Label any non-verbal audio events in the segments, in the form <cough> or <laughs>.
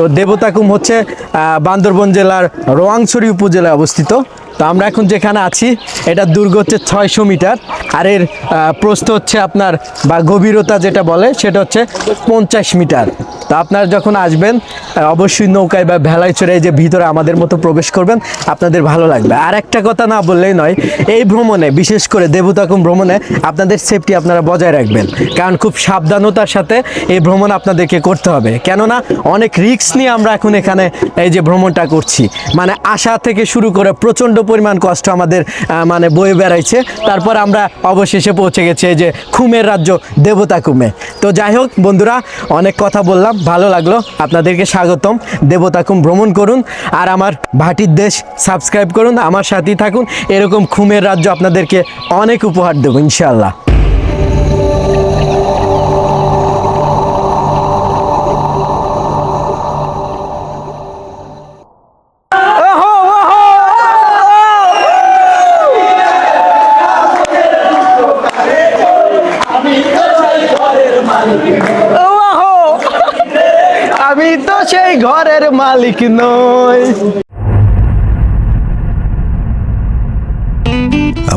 তো দেবতাকুম হচ্ছে বান্দরবন জেলার রোয়াংছড়ি উপজেলায় অবস্থিত। তো আমরা এখন যেখানে আছি, এটা দুর্গ হচ্ছে ছয়শো মিটার। আর এর প্রস্থ হচ্ছে আপনার, বা গভীরতা যেটা বলে, সেটা হচ্ছে পঞ্চাশ মিটার। তো আপনারা যখন আসবেন অবশ্যই নৌকায় বা ভেলায় চড়ে যে ভিতরে আমাদের মতো প্রবেশ করবেন, আপনাদের ভালো লাগবে। আর একটা কথা না বললেই নয়, এই ভ্রমণে, বিশেষ করে দেবতাকুম ভ্রমণে, আপনাদের সেফটি আপনারা বজায় রাখবেন। কারণ খুব সাবধানতার সাথে এই ভ্রমণ আপনাদেরকে করতে হবে। কেননা, অনেক রিস্ক নিয়ে আমরা এখন এখানে এই যে ভ্রমণটা করছি। মানে আশা থেকে শুরু করে প্রচণ্ড পরিমাণ কষ্ট আমাদের মানে বয়ে বেড়াইছে। তারপর আমরা অবশেষে পৌঁছে গেছি এই যে খুমের রাজ্য দেবতা দেবতাকুমে তো যাই হোক বন্ধুরা, অনেক কথা বললাম, ভালো লাগল। আপনাদেরকে স্বাগতম। দেবতাকুম ভ্রমণ করুন আর আমার ভাটির দেশ সাবস্ক্রাইব করুন, আমার সাথেই থাকুন। এরকম খুমের রাজ্য আপনাদেরকে অনেক উপহার দেবো, ইনশাআল্লাহ আমি তো সেই ঘরের মালিক নই।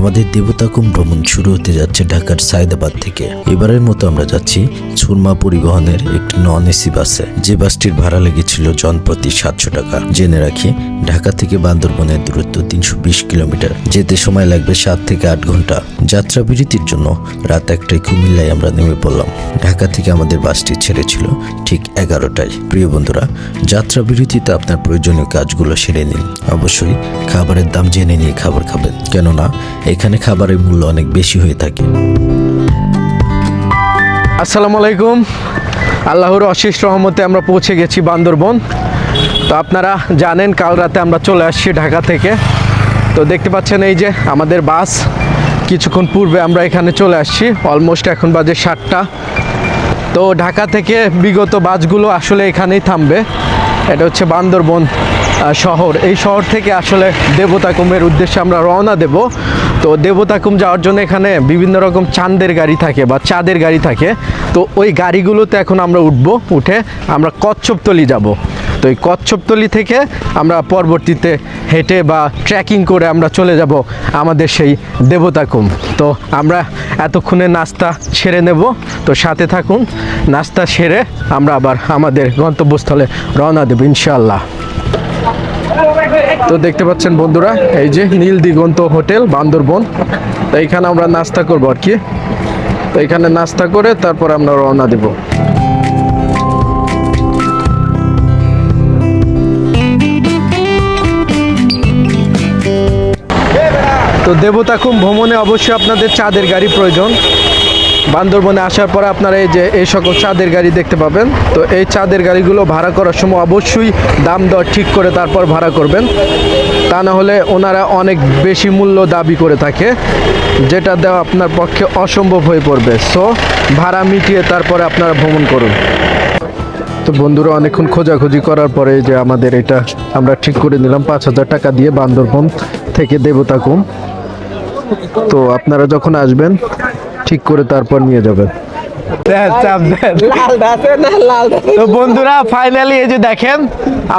আমাদের দেবতাকুম ভ্রমণ শুরু হতে যাচ্ছে ঢাকার সায়দাবাদ থেকে। এবারের মতো আমরা যাচ্ছি সুরমা পরিবহনের একটি নন এসি বাসে। যে বাসটির ভাড়া লেগেছিল জনপ্রতি সাতশো টাকা। জেনে রাখি, ঢাকা থেকে বান্দরবনের দূরত্ব তিনশো বিশ কিলোমিটার। যেতে সময় লাগবে সাত থেকে আট ঘণ্টা। যাত্রা বিরতির জন্য রাত একটায় কুমিল্লায় আমরা নেমে পড়লাম। ঢাকা থেকে আমাদের বাসটি ছেড়েছিল ঠিক এগারোটায়। প্রিয় বন্ধুরা যাত্রা বিরতিতে আপনার প্রয়োজনীয় কাজগুলো সেরে নিন। অবশ্যই খাবারের দাম জেনে নিয়ে খাবার খাবেন। কেননা এখানে খাবারের মূল্য অনেক বেশি হয়ে থাকে। আসসালামু আলাইকুম। আল্লাহর অশেষ রহমতে আমরা পৌঁছে গেছি বান্দরবন। তো আপনারা জানেন, কাল রাতে আমরা চলে আসছি ঢাকা থেকে। তো দেখতে পাচ্ছেন এই যে আমাদের বাস। কিছুক্ষণ পূর্বে আমরা এখানে চলে আসছি। অলমোস্ট এখন বাজে সাতটা। তো ঢাকা থেকে বিগত বাসগুলো আসলে এখানেই থামবে। এটা হচ্ছে বান্দরবন শহর। এই শহর থেকে আসলে দেবতাকুমের উদ্দেশ্যে আমরা রওনা দেব। তো দেবতাকুম যাওয়ার জন্য এখানে বিভিন্ন রকম চাঁদের গাড়ি থাকে বা চাঁদের গাড়ি থাকে। তো ওই গাড়িগুলোতে এখন আমরা উঠবো, উঠে আমরা কচ্ছপতলি যাব। তো এই কচ্ছপতলি থেকে আমরা পরবর্তীতে হেঁটে বা ট্রেকিং করে আমরা চলে যাব আমাদের সেই দেবতাকুম তো আমরা এতক্ষণে নাস্তা সেরে নেব। তো সাথে থাকুন, নাস্তা সেরে আমরা আবার আমাদের গন্তব্যস্থলে রওনা দেব ইনশাল্লাহ তো দেখতে পাচ্ছেন বন্ধুরা, এই যে নীল দিগন্ত হোটেল, বান্দরবন। তো এইখানে আমরা নাস্তা করব আর কি। তো এখানে নাস্তা করে তারপর আমরা রওনা দেব। তো দেবতাখুম ভ্রমণে অবশ্যই আপনাদের চাঁদের গাড়ি প্রয়োজন। বান্দরবনে আসার পর আপনারা এই যে, এই সকল চাঁদের গাড়ি দেখতে পাবেন। তো এই চাঁদের গাড়িগুলো ভাড়া করার সময় অবশ্যই দাম দর ঠিক করে তারপর ভাড়া করবেন। তা না হলে ওনারা অনেক বেশি মূল্য দাবি করে থাকে, যেটা দেওয়া আপনার পক্ষে অসম্ভব হয়ে পড়বে। সো ভাড়া মিটিয়ে তারপরে আপনারা ভ্রমণ করুন। তো বন্ধুরা, অনেকক্ষণ খোঁজাখুঁজি করার পরে যে আমাদের এটা আমরা ঠিক করে নিলাম, পাঁচ হাজার টাকা দিয়ে বান্দরবন থেকে দেবতাকুম তো আপনারা যখন আসবেন ঠিক করে তারপর নিয়ে যাবেন। তো বন্ধুরা ফাইনালি এই যে দেখেন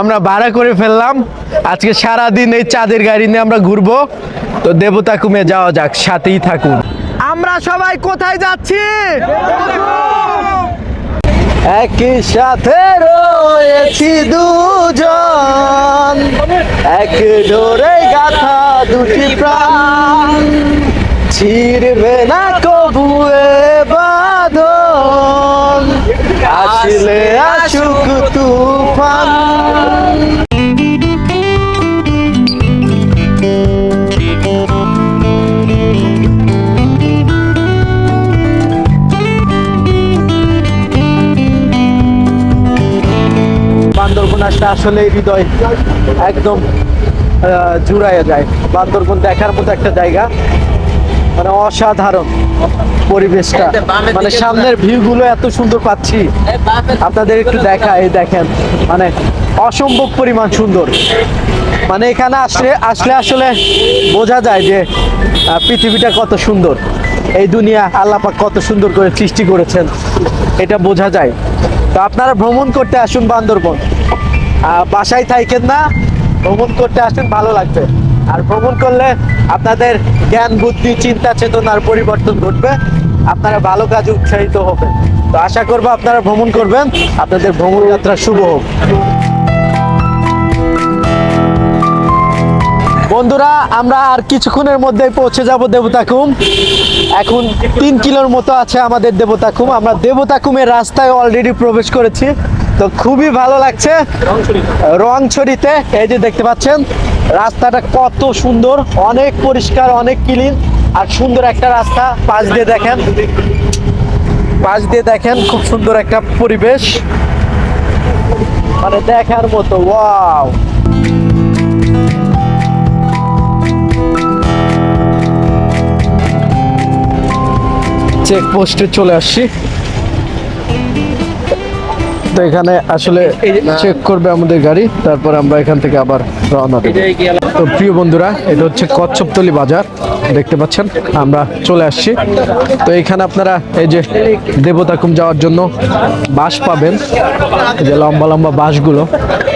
আমরা ভাড়া করে ফেললাম। আজকে সারা দিন এই চাঁদের গাড়ি নিয়ে আমরা ঘুরবো। তো দেবতা কুমে যাওয়া যাক সাথেই থাকুন। আমরা সবাই কোথায় যাচ্ছি? একই সাথে রয়েছি দুজন। এক ডোরে গাথা দুটি প্রাণ। ছিড়বে না কবুয়ে বাদল আসলে আসুক তুফান। বান্দরবন আসলে হৃদয় একদম জুড়াইয়া যায়। বান্দরবন দেখার মতো একটা জায়গা। মানে অসাধারণ পরিবেশটা। মানে সামনের ভিউ গুলো এত সুন্দর পাচ্ছি। আপনাদের একটু দেখা এই দেখেন। মানে অসম্ভব পরিমাণ সুন্দর। মানে এখানে আসলে আসলে আসলে বোঝা যায় যে পৃথিবীটা কত সুন্দর। এই দুনিয়া আল্লাপাক কত সুন্দর করে সৃষ্টি করেছেন। এটা বোঝা যায়। তো আপনারা ভ্রমণ করতে আসুন বান্দরবন। বাসায় থাকেন না, ভ্রমণ করতে আসেন, ভালো লাগবে। আর ভ্রমণ করলে আপনাদের জ্ঞান, বুদ্ধি, চিন্তা, চেতনার পরিবর্তন ঘটবে। আপনারা ভালো কাজে উৎসাহিত হবেন। তো আশা করব আপনারা ভ্রমণ করবেন। আপনাদের ভ্রমণ যাত্রা শুভ হোক। বন্ধুরা, আমরা আর কিছুক্ষণের মধ্যেই পৌঁছে যাব দেবতাকুম এখন তিন কিলোর মতো আছে আমাদের দেবতাকুম আমরা দেবতাকুমের রাস্তায় অলরেডি প্রবেশ করেছি। তো খুবই ভালো লাগছে। রংছড়িতে, এই যে দেখতে পাচ্ছেন, রাস্তাটা কত সুন্দর, অনেক পরিষ্কার, অনেক ক্লিন আর সুন্দর একটা রাস্তা পাশ দিয়ে দেখেন। পাশ দিয়ে দেখেন খুব সুন্দর একটা পরিবেশ। মানে দেখার মতো ওয়াও চেক পোস্টে চলে আসছি। তো এখানে আসলে চেক করবে আমাদের গাড়ি তারপর আমরা এখান থেকে আবার রওনা দেব। তো প্রিয় বন্ধুরা এটা হচ্ছে কচ্ছপতলি বাজার দেখতে পাচ্ছেন? আমরা চলে আসছি। তো এখানে আপনারা এই যে দেবতাকুম যাওয়ার জন্য বাস পাবেন এই যে লম্বা লম্বা বাসগুলো।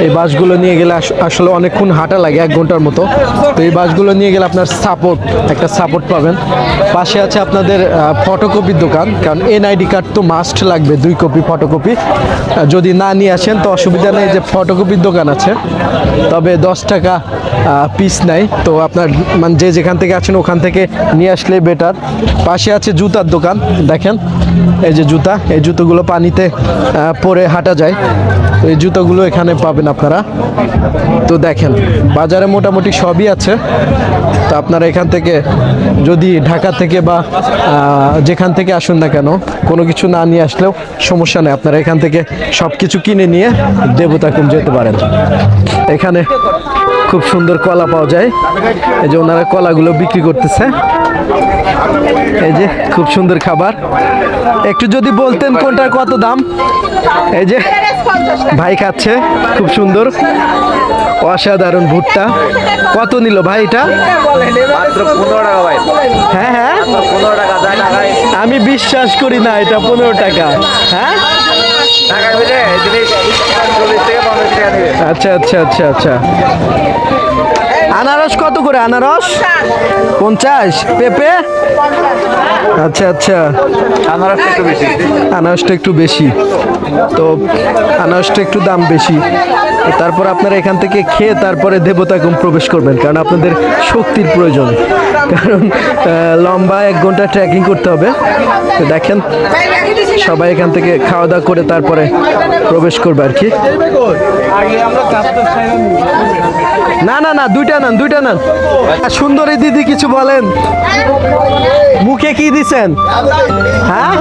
এই বাসগুলো নিয়ে গেলে আস- আসলে অনেকক্ষণ হাঁটা লাগে এক ঘণ্টার মতো। তো এই বাসগুলো নিয়ে গেলে আপনার সাপোর্ট একটা সাপোর্ট পাবেন। পাশে আছে আপনাদের ফটোকপির দোকান কারণ এনআইডি কার্ড তো মাস্ট লাগবে দুই কপি ফটোকপি যদি না নিয়ে আসেন, তো অসুবিধা নেই। যে ফটোকপির দোকান আছে, তবে দশ টাকা পিস নাই তো আপনার মানে যে যেখান থেকে আছেন, ওখান থেকে নিয়ে আসলে বেটার পাশে আছে জুতার দোকান, দেখেন। এই যে জুতা, এই জুতোগুলো পানিতে পরে হাঁটা যায়। তো এই জুতোগুলো এখানে পাবেন আপনারা। তো দেখেন, বাজারে মোটামুটি সবই আছে। তো আপনারা এখান থেকে যদি ঢাকা থেকে বা যেখান থেকে আসুন না কেন, কোনো কিছু না নিয়ে আসলেও সমস্যা নেই। আপনারা এখান থেকে সব কিছু কিনে নিয়ে দেবতাকুম যেতে পারেন। এখানে খুব সুন্দর কলা পাওয়া যায়। এই যে ওনারা কলাগুলো বিক্রি করতেছে। এই যে খুব সুন্দর খাবার। একটু যদি বলতেন কোনটার কত দাম? এই যে ভাই খাচ্ছে, খুব সুন্দর। অসাধারণ ভুট্টা। কত নিল ভাই এটা? মাত্র পনেরো টাকা ভাই। হ্যাঁ হ্যাঁ? পনেরো টাকা আমি বিশ্বাস করি না এটা পনেরো টাকা। হ্যাঁ? আচ্ছা আচ্ছা আচ্ছা আচ্ছা। আনারস কত করে আনারস? পঞ্চাশ। পেঁপে? আচ্ছা আচ্ছা। আনারসটা একটু বেশি। আনারসটা একটু বেশি। তো আনারসটা একটু দাম বেশি। তারপর আপনারা এখান থেকে খেয়ে তারপরে দেবতাগম প্রবেশ করবেন, কারণ আপনাদের শক্তির প্রয়োজন। কারণ লম্বা এক ঘণ্টা ট্রেকিং করতে হবে। দেখেন, সবাই এখান থেকে খাওয়া দাওয়া করে তারপরে প্রবেশ করবে আর কি। না না না, দুইটা নেন দুইটা নেন। সুন্দরী দিদি কিছু বলেন। মুখে কি দিছেন? হ্যাঁ?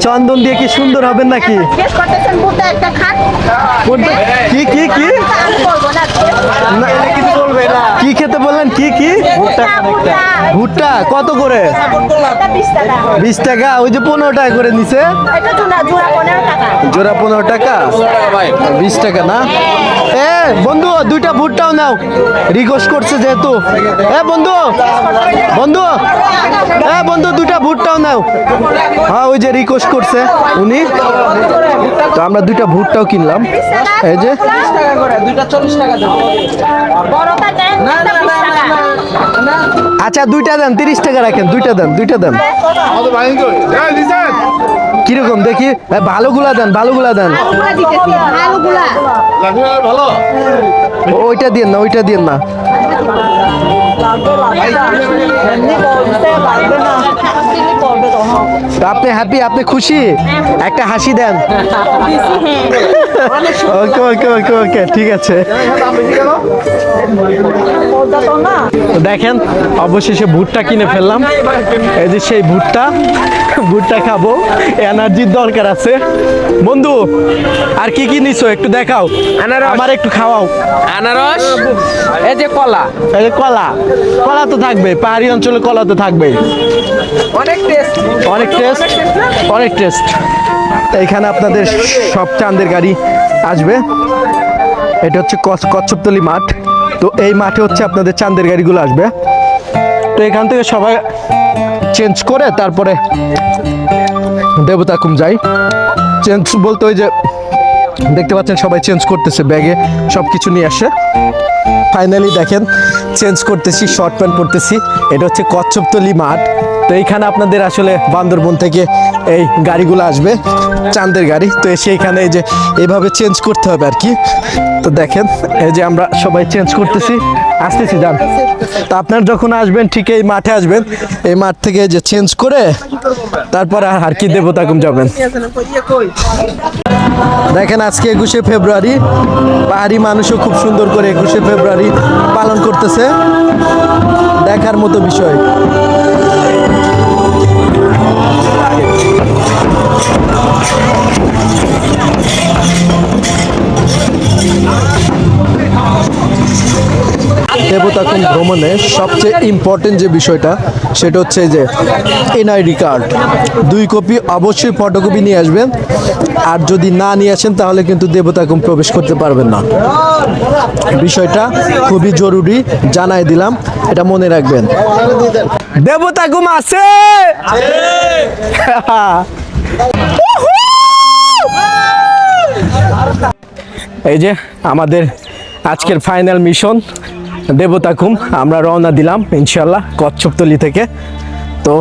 চন্দন দিয়ে কি সুন্দর হবেন নাকি? কোনটা- কি কি কি? কি খেতে বললেন? কি কি? ভুট্টা কত করে? বিশ টাকা। ওই যে পনেরো টাকা করে নিছে। জোড়া পনেরো টাকা? বিশ টাকা না? এ বন্ধু দুইটা ভুট্টাও নাও। রিকোয়েস্ট করছে যেহেতু। এ বন্ধু বন্ধু এ বন্ধু দুইটা ভুট্টাও নাও। হ্যাঁ ওই যে রিকোয়েস্ট করছে উনি। তো আমরা দুইটা ভুট্টাও কিনলাম। এই যে। আচ্ছা দুইটা দেন তিরিশ টাকা রাখেন দুইটা দেন দুইটা দেন। কীরকম দেখি। ভালোগুলা দেন ভালোগুলা দেন। ওইটা দিতেছি না ওইটা দিন না। ওইটা দিন না তো আপনি হ্যাপি আপনি খুশি? একটা হাসি দেন। ওকে ওকে ওকে ওকে ঠিক আছে। দেখেন অবশেষে ভুট্টা কিনে ফেললাম। এই যে সেই ভুট্টা ভুট্টা খাব। এনার্জির দরকার আছে। বন্ধু আর কি কি নিছো? একটু দেখাও। আনারস। আমার একটু খাওয়াও। আনারস এই যে কলা। এই যে কলা। কলা তো থাকবে পাহাড়ি অঞ্চলে কলা তো থাকবে অনেক টেস্ট অনেক টেস্ট অনেক টেস্ট এইখানে আপনাদের সব চাঁদের গাড়ি আসবে। এটা হচ্ছে কচ- কচ্ছপতলি মাঠ। তো এই মাঠে হচ্ছে আপনাদের চাঁদের গাড়িগুলো আসবে। তো এখান থেকে সবাই চেঞ্জ করে তারপরে দেবতাকুম যাই। চেঞ্জ বলতে ওই যে দেখতে পাচ্ছেন সবাই চেঞ্জ করতেছে ব্যাগে সব কিছু নিয়ে আসে। ফাইনালি দেখেন চেঞ্জ করতেছি শর্ট প্যান্ট পরতেছি। এটা হচ্ছে কচ্ছপতলি মাঠ। তো এইখানে আপনাদের আসলে বান্দরবন থেকে এই গাড়িগুলো আসবে, চাঁদের গাড়ি। তো এসে এখানে এই যে এভাবে চেঞ্জ করতে হবে আর কি। তো দেখেন, এই যে আমরা সবাই চেঞ্জ করতেছি। আসতেছি, যান। তো আপনার যখন আসবেন, ঠিক এই মাঠে আসবেন। এই মাঠ থেকে যে চেঞ্জ করে তারপর আর কি দেবতাকুম যাবেন। দেখেন, আজকে একুশে ফেব্রুয়ারি। পাহাড়ি মানুষও খুব সুন্দর করে একুশে ফেব্রুয়ারি পালন করতেছে। দেখার মতো বিষয়। Thank you. দেবতাকুম ভ্রমণে সবচেয়ে ইম্পর্টেন্ট যে বিষয়টা, সেটা হচ্ছে যে এনআইডি কার্ড দুই কপি অবশ্যই ফটোকপি নিয়ে আসবেন। আর যদি না নিয়ে আসেন, তাহলে কিন্তু দেবতাকুম প্রবেশ করতে পারবেন না। বিষয়টা খুবই জরুরি, জানাই দিলাম। এটা মনে রাখবেন। দেবতাকুম আছে! এই যে আমাদের আজকের ফাইনাল মিশন দেবতাকুম, আমরা রওনা দিলাম ইনশাল্লাহ কচ্ছপতলি থেকে। তো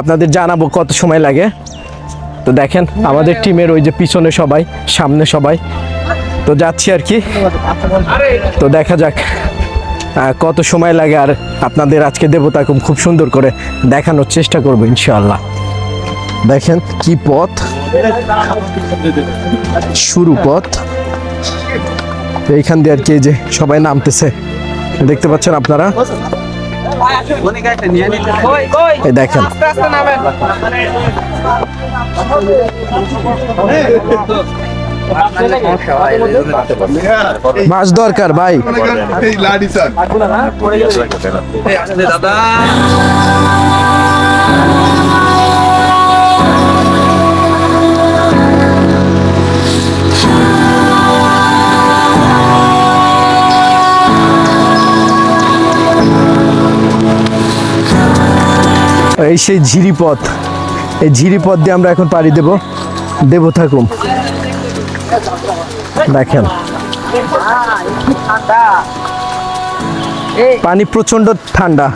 আপনাদের জানাব কত সময় লাগে। তো দেখেন, আমাদের টিমের ওই যে পিছনে সবাই, সামনে সবাই। তো যাচ্ছি আর কি। তো দেখা যাক কত সময় লাগে আর আপনাদের আজকে দেবতাকুম খুব সুন্দর করে দেখানোর চেষ্টা করব ইনশাল্লাহ দেখেন কি পথ। শুরু পথ। এইখান দিয়ে আর কি যে সবাই নামতেছে। দেখতে পাচ্ছেন আপনারা? দেখেন। মাছ দরকার ভাই। এই সেই ঝিরিপথ। এই ঝিরিপথ দিয়ে আমরা এখন পাড়ি দেব। দেব থাকুম দেখেন। পানি প্রচণ্ড ঠান্ডা।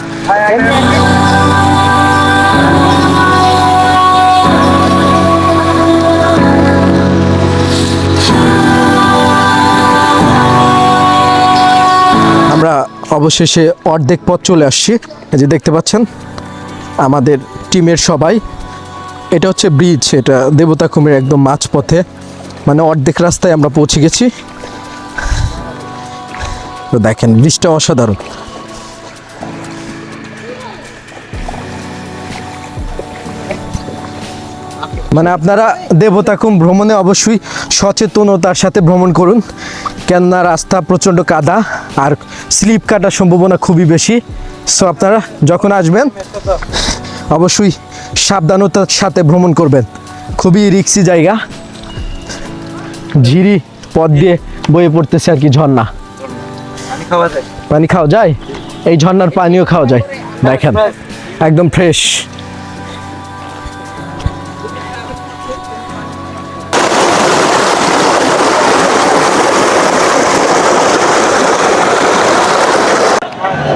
আমরা অবশেষে অর্ধেক পথ চলে আসছি। যে দেখতে পাচ্ছেন? আমাদের টিমের সবাই। এটা হচ্ছে ব্রিজ, এটা দেবতা কুমির একদম মাঝপথে। মানে অর্ধেক রাস্তায় আমরা পৌঁছে গেছি। তো দেখেন, ব্রিজটা অসাধারণ। মানে আপনারা দেবতাকুম ভ্রমণে অবশ্যই সচেতনতার সাথে ভ্রমণ করুন। কেননা রাস্তা প্রচণ্ড কাদা আর স্লিপ কাটার সম্ভাবনা খুবই বেশি। সো আপনারা যখন আসবেন অবশ্যই সাবধানতার সাথে ভ্রমণ করবেন। খুবই রিক্সি জায়গা। ঝিরি পথ দিয়ে বয়ে পড়তেছে আর কি ঝর্ণা। পানি খাওয়া যায়? এই ঝর্ণার পানিও খাওয়া যায়। দেখেন একদম ফ্রেশ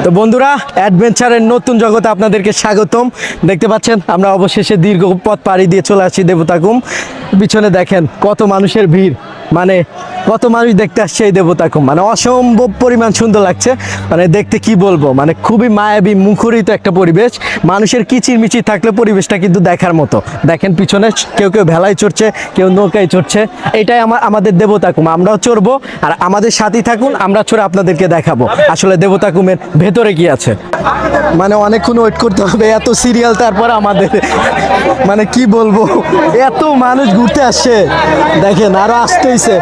তো বন্ধুরা অ্যাডভেঞ্চারের নতুন জগতে আপনাদেরকে স্বাগতম। দেখতে পাচ্ছেন, আমরা অবশেষে দীর্ঘ পথ পাড়ি দিয়ে চলে আসছি দেবতাকুম। পিছনে দেখেন কত মানুষের ভিড়। মানে কত মানুষ দেখতে আসছে এই দেবতাকুম মানে অসম্ভব পরিমাণ সুন্দর লাগছে। মানে দেখতে কি বলব? মানে খুবই মায়াবী, মুখরিত একটা পরিবেশ। মানুষের কিচির মিচির থাকলে পরিবেশটা কিন্তু দেখার মতো। দেখেন পিছনে কেউ কেউ ভেলায় চড়ছে, কেউ নৌকায় চড়ছে। এটাই আমার, আমাদের দেবতাকুম আমরাও চড়বো আর আমাদের সাথেই থাকুন, আমরা চড়ে আপনাদেরকে দেখাবো। আসলে দেবতাকুমের ভেতরে কি আছে? মানে অনেকক্ষণ ওয়েট করতে হবে, এত সিরিয়াল তারপর আমাদের। মানে কি বলব? এত মানুষ ঘুরতে আসছে দেখেন, আরও আসতেইছে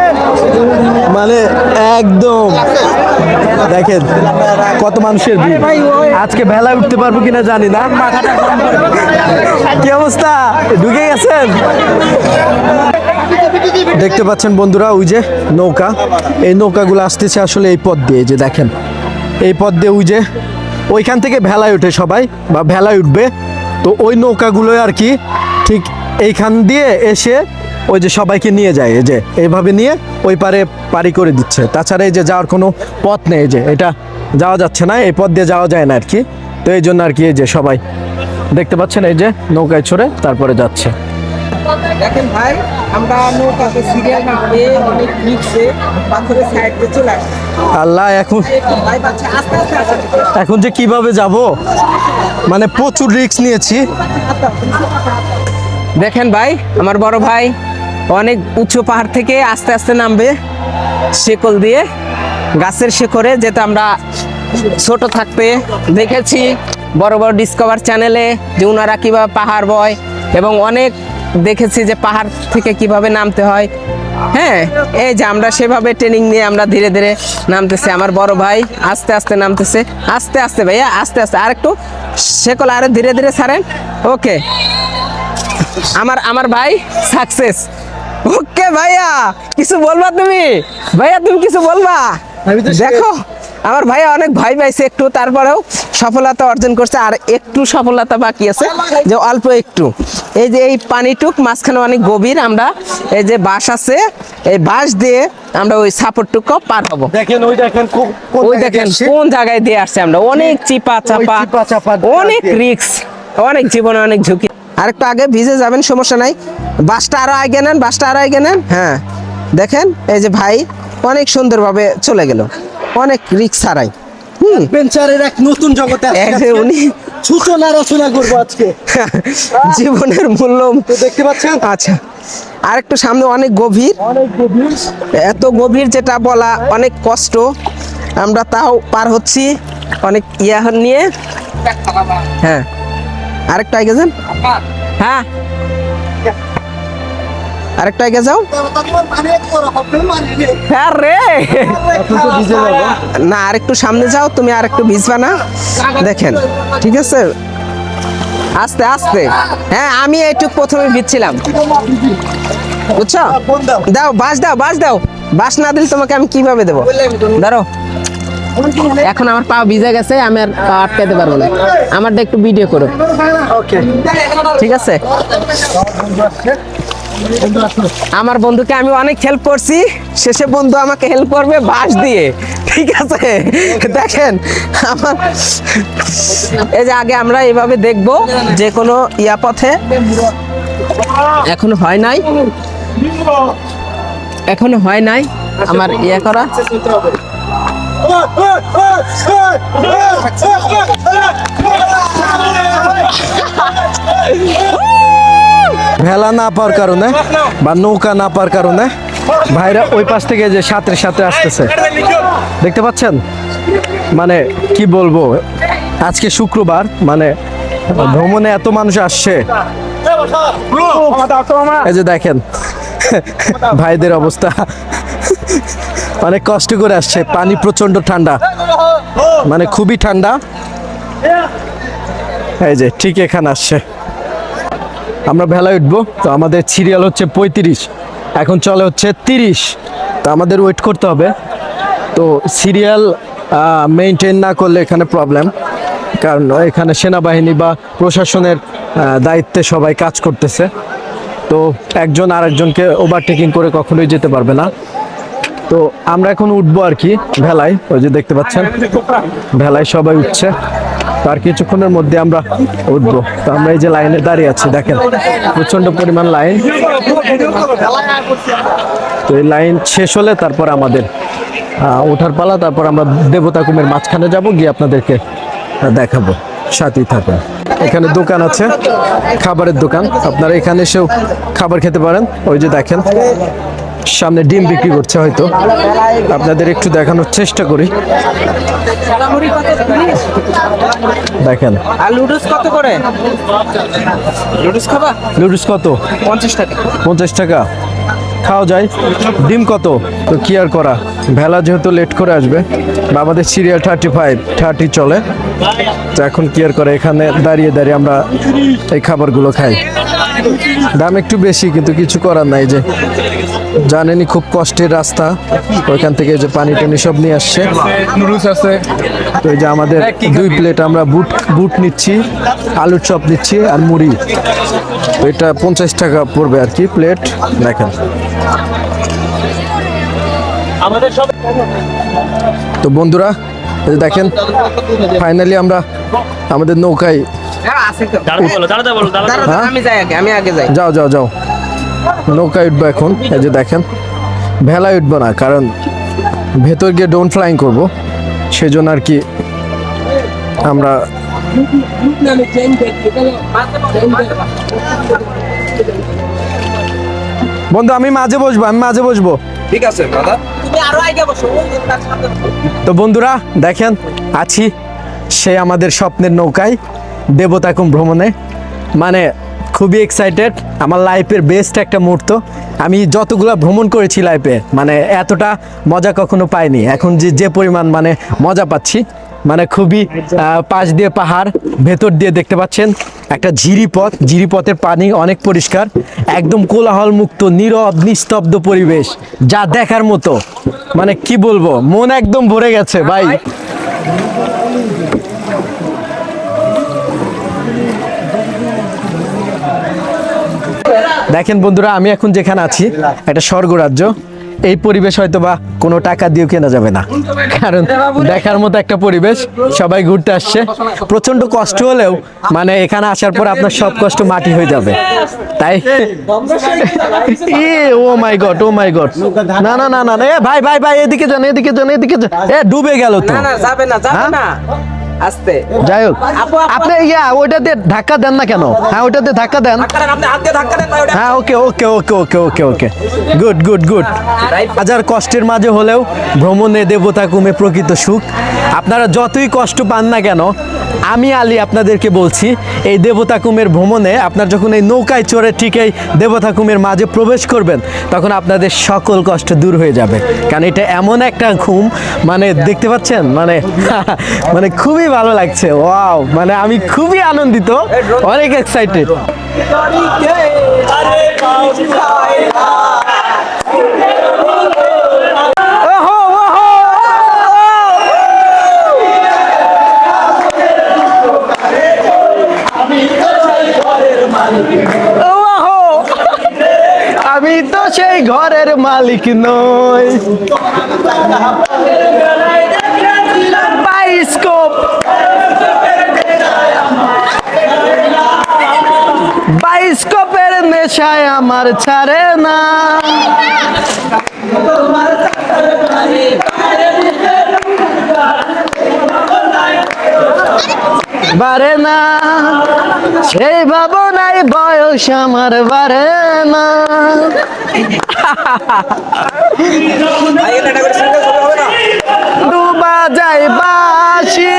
মানে একদম, দেখেন, কত মানুষের ভিড়। আজকে বেলায় উঠতে পারব কিনা জানি না। কি অবস্থা? ঢুকে গেছেন? দেখতে পাচ্ছেন বন্ধুরা, ওই যে নৌকা। এই নৌকাগুলো আসতেছে আসলে এই পথ দিয়ে যে দেখেন। এই পথ দিয়ে ওই যে, ওইখান থেকে ভেলায় ওঠে সবাই, বা ভেলায় উঠবে। তো ওই নৌকাগুলো আর কি, ঠিক এইখান দিয়ে এসে ওই যে সবাইকে নিয়ে যায় এই যে এইভাবে নিয়ে ওই পারে পারি করে দিচ্ছে। তাছাড়া এই যে যাওয়ার কোনো পথ নেই যে এটা যাওয়া যাচ্ছে না এই পথ দিয়ে যাওয়া যায় না আর কি। তো এই জন্য আর কি এই যে সবাই দেখতে পাচ্ছেন এই যে নৌকায় চড়ে তারপরে যাচ্ছে। দেখেন ভাই আমরা নৌকাতে সিরিয়াল না পেয়ে অনেক রিক্সে পাথরের সাইড দিয়ে চলে আসছি আল্লাহ এখন ভাই বাচ্চা আস্তে আস্তে আস্তে এখন যে কীভাবে যাব? মানে প্রচুর রিস্ক নিয়েছি। দেখেন ভাই, আমার বড় ভাই অনেক উঁচু পাহাড় থেকে আস্তে আস্তে নামবে শেকল দিয়ে, গাছের শেকড়ে যেটা আমরা ছোট থাকতে দেখেছি বড় বড় ডিসকভার চ্যানেলে যে ওনারা কীভাবে পাহাড় বয় এবং অনেক দেখেছি যে পাহাড় থেকে কীভাবে নামতে হয়। হ্যাঁ এই যে আমরা সেভাবে ট্রেনিং নিয়ে আমরা ধীরে ধীরে নামতেছি। আমার বড় ভাই আস্তে আস্তে নামতেছে। আস্তে আস্তে ভাইয়া, আস্তে আস্তে। আরেকটু শেকল আরও ধীরে ধীরে ছাড়েন। ওকে আমার আমার ভাই সাকসেস ওকে ভাইয়া কিছু বলবা তুমি? ভাইয়া তুমি কিছু বলবা? দেখো আমার ভাইয়া অনেক ভয় পাইছে একটু তারপরেও সফলতা অর্জন করছে আর একটু সফলতা বাকি আছে যে অল্প একটু। এই যে এই পানিটুক মাঝখানে অনেক গভীর আমরা এই যে বাঁশ আছে এই বাঁশ দিয়ে আমরা ওই সাপোর্টটুকু পার হব। দেখেন ওই দেখেন ওই দেখেন কোন জায়গায় দিয়ে আসছে আমরা? অনেক চিপা চাপা চিপা চাপা অনেক রিক্স অনেক জীবনে অনেক ঝুঁকি। আরেকটু আগে ভিজে যাবেন সমস্যা নাই। বাসটা আরও আগে নেন বাসটা আরও আগে নেন। হ্যাঁ দেখেন এই যে ভাই অনেক সুন্দরভাবে চলে গেল। অনেক রিক্স ছাড়াই এক নতুন জগতে উনি সূচনা রচনা করব আজকে। <laughs> জীবনের মূল্য দেখতে পাচ্ছেন? আচ্ছা আরেকটু সামনে অনেক গভীর। অনেক গভীর। এত গভীর যেটা বলা অনেক কষ্ট। আমরা তাও পার হচ্ছি অনেক ইয়া নিয়ে। হ্যাঁ। আরেকটা আগে যান। হ্যাঁ। আরেকটা আগে যাও। হ্যাঁ রে। না, আরেকটু সামনে যাও, তুমি আরেকটু ভিজবা না। দেখেন, ঠিক আছে? আস্তে আস্তে। হ্যাঁ আমি একটু প্রথমে ভিজছিলাম। বুঝছ? দাও বাস দাও বাস দাও। বাস না দিলে তোমাকে আমি কীভাবে দেবো? ধরো। এখন আমার পা ভিজে গেছে আমি আর পা আটকাতে পারব না। আমারটা একটু ভিডিও করো। ওকে ঠিক আছে? আমার বন্ধুকে আমি অনেক হেল্প করছি। শেষে বন্ধু আমাকে হেল্প করবে বাস দিয়ে। ঠিক আছে? দেখেন আমার এই যে আগে আমরা এভাবে দেখব যে কোনো ইয়া পথে। এখনও হয় নাই। এখনও হয় নাই। আমার ইয়ে করা। ভেলা না পাওয়ার কারণে বা নৌকা না পাওয়ার কারণে ভাইরা ওই পাশ থেকে যে সাঁতরে সাঁতরে আসতেছে। দেখতে পাচ্ছেন? মানে কি বলব, আজকে শুক্রবার মানে ভ্রমণে এত মানুষ আসছে। এই যে দেখেন, ভাইদের অবস্থা। অনেক কষ্ট করে আসছে, পানি প্রচণ্ড ঠান্ডা। মানে খুবই ঠান্ডা। এই যে, ঠিক এখানে আসছে। আমরা ভেলায় উঠবো, তো আমাদের সিরিয়াল হচ্ছে পঁয়ত্রিশ, এখন চলে হচ্ছে তিরিশ। তো আমাদের ওয়েট করতে হবে। তো সিরিয়াল মেনটেন না করলে এখানে প্রবলেম কারণ এখানে সেনাবাহিনী বা প্রশাসনের দায়িত্বে সবাই কাজ করতেছে। তো একজন আরেকজনকে ওভারটেকিং করে কখনোই যেতে পারবে না। তো আমরা এখন উঠবো আর কি ভেলায়, ওই যে দেখতে পাচ্ছেন। ভেলায় সবাই উঠছে। তার কিছুক্ষণের মধ্যে আমরা উঠবো। তো আমরা এই যে লাইনে দাঁড়িয়ে আছি, দেখেন প্রচণ্ড পরিমাণ লাইন। তো এই লাইন শেষ হলে তারপর আমাদের ওঠার পালা, তারপর আমরা দেবতা কুমের মাঝখানে যাব, গিয়ে আপনাদেরকে দেখাবো। সাথেই থাকুন। এখানে দোকান আছে, খাবারের দোকান। আপনারা এখানে এসেও খাবার খেতে পারেন। ওই যে দেখেন সামনে ডিম বিক্রি করছে হয়তো। আপনাদের একটু দেখানোর চেষ্টা করি। দেখেন। আর লুডুস কত করে? লুডুস খাবা? নুডলস কত? পঞ্চাশ টাকা। পঞ্চাশ টাকা। খাওয়া যায়। ডিম কত? তো কি আর করা? ভেলা যেহেতু লেট করে আসবে বা আমাদের সিরিয়াল থার্টি ফাইভ থার্টি চলে। তো এখন কি আর করে? এখানে দাঁড়িয়ে দাঁড়িয়ে আমরা এই খাবারগুলো খাই। দাম একটু বেশি কিন্তু কিছু করার নাই যে জানেনই খুব কষ্টের রাস্তা। ওইখান থেকে যে পানি টানি সব নিয়ে আসছে। নুডলস আছে। তো এই যে আমাদের দুই প্লেট আমরা বুট বুট নিচ্ছি আলুর চপ নিচ্ছি আর মুড়ি। তো এটা পঞ্চাশ টাকা পড়বে আর কি প্লেট। দেখেন। তো বন্ধুরা এই যে দেখেন ফাইনালি আমরা আমাদের নৌকায় হ্যাঁ আছে তো। দাঁড়া? দাঁড়া, আমি যাই আগে আমি আগে যাই। যাও যাও যাও। নৌকায় উঠবো এখন এই যে দেখেন। ভেলায় উঠবো না কারণ ভেতর গিয়ে ডোন ফ্লাইং করব। সেজন্য আর কি আমরা বন্ধু আমি মাঝে বসবো আমি মাঝে বসবো। ঠিক আছে দাদা। তুমি আরও আগে বসো তার সাথে। তো বন্ধুরা দেখেন আছি। সে আমাদের স্বপ্নের নৌকায় দেবতা দেবতাকুম ভ্রমণে। মানে খুবই এক্সাইটেড আমার লাইফের বেস্ট একটা মুহূর্ত। আমি যতগুলা ভ্রমণ করেছি লাইফে মানে এতটা মজা কখনো পাইনি। এখন যে যে পরিমাণ মানে মজা পাচ্ছি মানে খুবই পাশ দিয়ে পাহাড়, ভেতর দিয়ে দেখতে পাচ্ছেন, একটা ঝিরিপথ ঝিরিপথের পানি অনেক পরিষ্কার, একদম কোলাহল মুক্ত নীরব, নিস্তব্ধ পরিবেশ, যা দেখার মতো। মানে কি বলব, মন একদম ভরে গেছে, ভাই। দেখেন বন্ধুরা আমি এখন যেখানে আছি একটা স্বর্গরাজ্য। এই পরিবেশ হয়তো বা কোনো টাকা দিয়েও কেনা যাবে না। কারণ দেখার মতো একটা পরিবেশ সবাই ঘুরতে আসছে। প্রচণ্ড কষ্ট হলেও মানে এখানে আসার পর আপনার সব কষ্ট মাটি হয়ে যাবে। তাই? এ oh my god oh my god. না না না না এ ভাই ভাই ভাই এদিকে যান এদিকে যান এদিকে যান। এ ডুবে গেল তো। না না যাবে না যাবে হ্যাঁ? না। আস্তে। যাই হোক। আপু, আপু। আপনি ইয়া ওইটাতে ধাক্কা দেন না কেন? হ্যাঁ হাত দিয়ে ধাক্কা দেন হ্যাঁ okay okay okay okay okay okay. Good good good হাজার কষ্টের মাঝে হলেও ভ্রমণে দেবতা কমে প্রকৃত সুখ। আপনারা যতই কষ্ট পান না কেন আমি আলী আপনাদেরকে বলছি এই দেবতা কুমের ভ্রমণে আপনার যখন এই নৌকায় চড়ে ঠিক এই দেবতা কুমের মাঝে প্রবেশ করবেন তখন আপনাদের সকল কষ্ট দূর হয়ে যাবে। কারণ এটা এমন একটা ঘুম মানে দেখতে পাচ্ছেন? মানে <laughs> মানে খুবই ভালো লাগছে। ওয়াও মানে আমি খুবই আনন্দিত, অনেক এক্সাইটেড আমি তো সেই ঘরের মালিক নই। বাইস্কোপের নেশায় আমার ছাড়ে না। বারে না। সেই ভাবনাই বয়স আমার বারে না। ডুবা যায় বাসি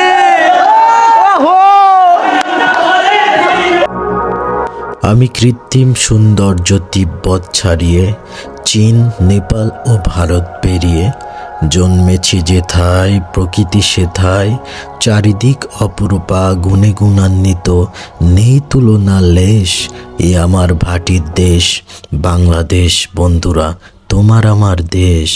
আমি কৃত্রিম সৌন্দর্য তিব্বত ছাড়িয়ে চীন, নেপাল ও ভারত পেরিয়ে জন্মেছি যেথায় প্রকৃতি সেথায় চারিদিক অপরূপা গুণে গুণান্বিত, নেই তুলনা লেশ, এ আমার ভাটির দেশ। বাংলাদেশ, বন্ধুরা, তোমার আমার দেশ।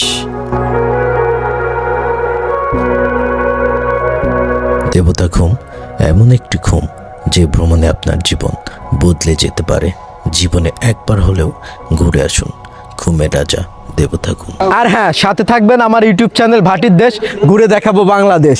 দেবতা ঘুম, এমন একটি ঘুম যে ভ্রমণে আপনার জীবন বদলে যেতে পারে। জীবনে একবার হলেও ঘুরে আসুন। ঘুমে রাজা, দেবতা থাকুন। আর হ্যাঁ সাথে থাকবেন আমার ইউটিউব চ্যানেল ভাটির দেশ। ঘুরে দেখাবো বাংলাদেশ।